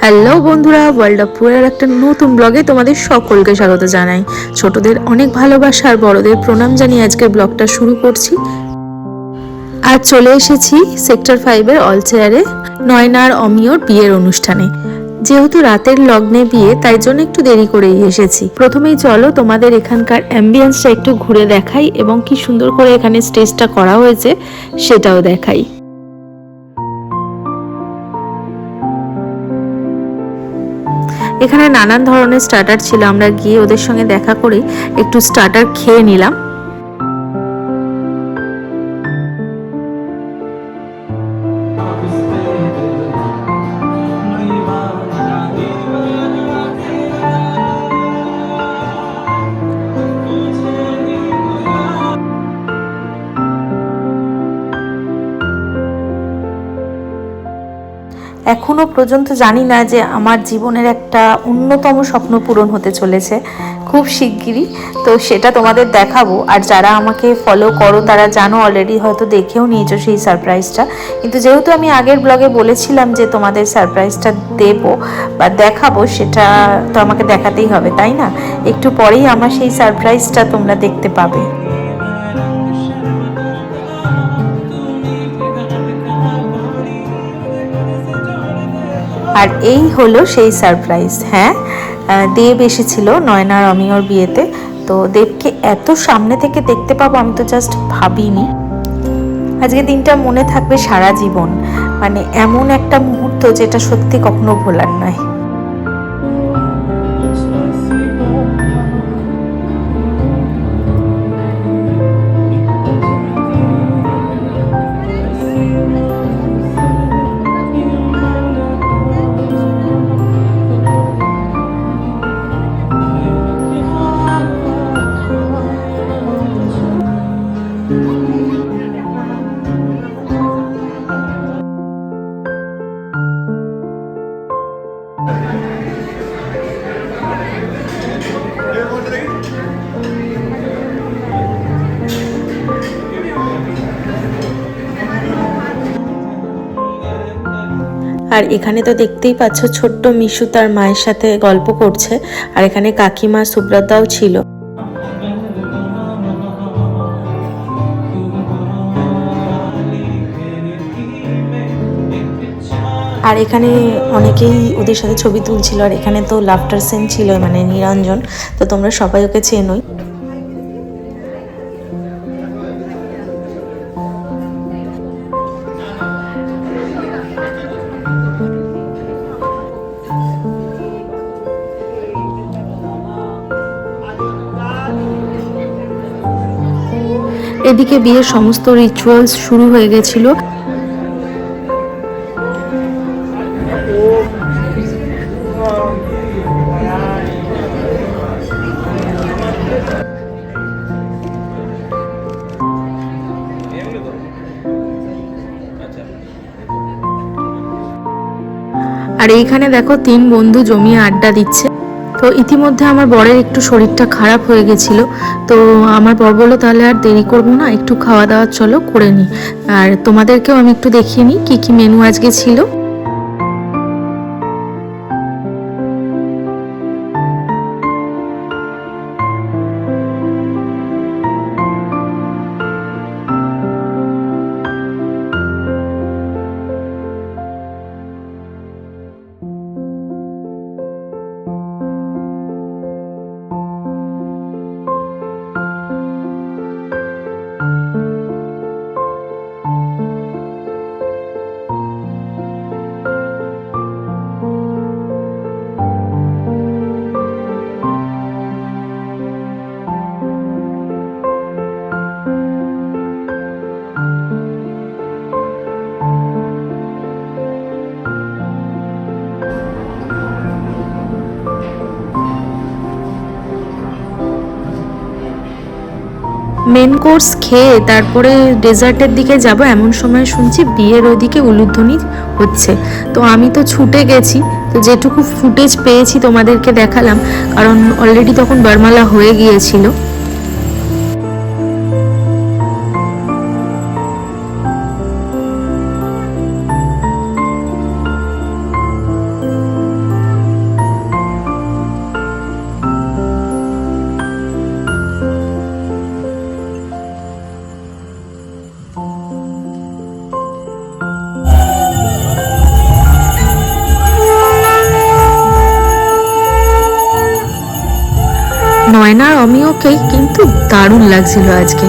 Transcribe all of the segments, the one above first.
Hello বন্ধুরা world of পুরের একটা নতুন ব্লগে তোমাদের সকলকে স্বাগত জানাই। ছোটদের অনেক ভালোবাসা আর বড়দের প্রণাম জানিয়ে আজকের ব্লগটা শুরু করছি। আর চলে এসেছি সেক্টর ফাইভের অল চেয়ারে নয়নার অমিয়র বিয়ের অনুষ্ঠানে। যেহেতু রাতের লগ্নে বিয়ে, তাই জন্য একটু দেরি করেই এসেছি। প্রথমেই চলো তোমাদের এখানকার অ্যাম্বিয়েন্সটা একটু ঘুরে দেখাই এবং কি সুন্দর করে এখানে স্টেজটা করা হয়েছে সেটাও দেখাই। এখানে নানান ধরনের স্টার্টার ছিল, আমরা গিয়ে ওদের সঙ্গে দেখা করে একটু স্টার্টার খেয়ে নিলাম। এখনও পর্যন্ত জানি না যে আমার জীবনের একটা অন্যতম স্বপ্ন পূরণ হতে চলেছে। খুব শিগগিরই। তো সেটা তোমাদের দেখাবো। আর যারা আমাকে ফলো করো, তারা জানো অলরেডি হয়তো দেখেও নিয়েছো সেই সারপ্রাইজটা কিন্তু যেহেতু আমি আগের ব্লগে বলেছিলাম যে তোমাদের সারপ্রাইজটা দেব বা দেখাবো, সেটা তো আমাকে দেখাতেই হবে, তাই না? একটু পরেই আমার সেই সারপ্রাইজটা তোমরা দেখতে পাবে। আর এই হলো সেই সারপ্রাইজ হ্যাঁ? দেব এসেছিল নয়নার অমিয়র বিয়েতে। তো দেবকে এত সামনে থেকে দেখতে পাবো আমি তো জাস্ট ভাবিনি। আজকে দিনটা মনে থাকবে সারা জীবন। মানে এমন একটা মুহূর্ত যেটা সত্যি কখনো ভোলার নয়। আর এখানে তো দেখতেই পাচ্ছ ছোট্ট মিশু তার মায়ের সাথে গল্প করছে, আর এখানে কাকিমা সুব্রতাও ছিল। আর এখানে অনেকেই ওদের সাথে ছবি তুলছিল, আর এখানে তো লাফটার সেন ছিল মানে নিরঞ্জন। তো তোমরা সবাই ওকে চেনোই। এদিকে বিয়ের সমস্ত রিচুয়ালস শুরু হয়ে গেছিল। আর এইখানে দেখো তিন বন্ধু জমিয়ে আড্ডা দিচ্ছে। তো ইতিমধ্যে আমার বরের একটু শরীরটা খারাপ হয়ে গেছিল। তো আমার বর বলো তাহলে আর দেরি করব না, একটু খাওয়া দাওয়া চলো করে নিই আর তোমাদেরকেও আমি একটু দেখিয়ে নিই, কী কী মেনু আজকে ছিল? মেন কোর্স খেয়ে তারপরে ডেজার্টের দিকে যাব, এমন সময় শুনছি বিয়ের ওদিকে উলুধ্বনি হচ্ছে। তো আমি তো ছুটে গেছি, তো যেটুকু ফুটেজ পেয়েছি তোমাদেরকে দেখালাম, কারণ অলরেডি তখন বারমালা হয়ে গিয়েছিল। দারুণ লাগছিল আজকে।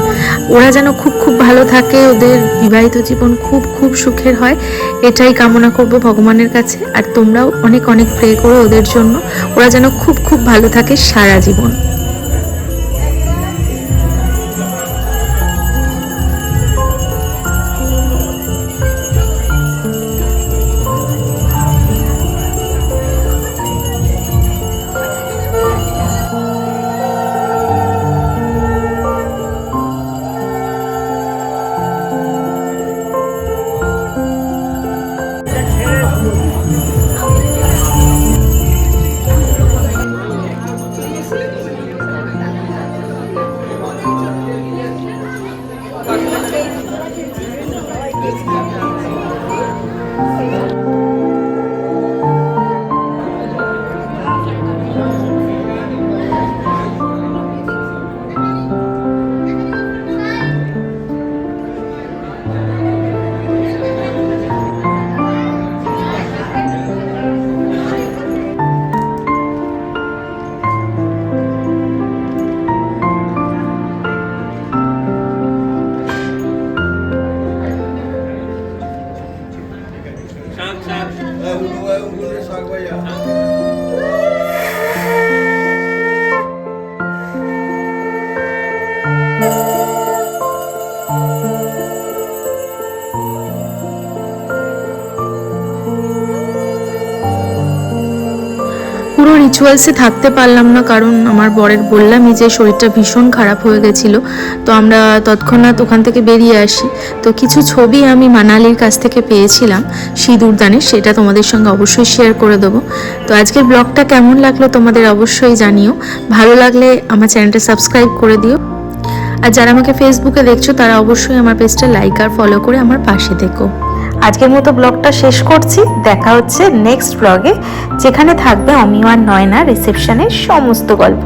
ওরা যেন খুব খুব ভালো থাকে, ওদের বিবাহিত জীবন খুব খুব সুখের হয়, এটাই কামনা করব ভগবানের কাছে। আর তোমরাও অনেক অনেক প্রে করো ওদের জন্য। ওরা যেন খুব খুব ভালো থাকে সারা জীবন। রিচুয়ালসে থাকতে পারলাম না, কারণ আমার বরের বললামই যে শরীরটা ভীষণ খারাপ হয়ে গেছিল। তো আমরা তৎক্ষণাৎ ওখান থেকে বেরিয়ে আসি। তো কিছু ছবি আমি মানালির কাছ থেকে পেয়েছিলাম, সিঁদুর দানের, সেটা তোমাদের সঙ্গে অবশ্যই শেয়ার করে দেবো। তো আজকের ব্লগটা কেমন লাগল তোমাদের অবশ্যই জানিও। ভালো লাগলে আমার চ্যানেলটা সাবস্ক্রাইব করে দিও। আর যারা আমাকে ফেসবুকে দেখছ, তারা অবশ্যই আমার পেজটা লাইক আর ফলো করে আমার পাশে থেকো। আজকের মতো ব্লগটা শেষ করছি। দেখা হচ্ছে নেক্সট ব্লগে যেখানে থাকবে অমিওয়ার নয়না রিসেপশনের সমস্ত গল্প।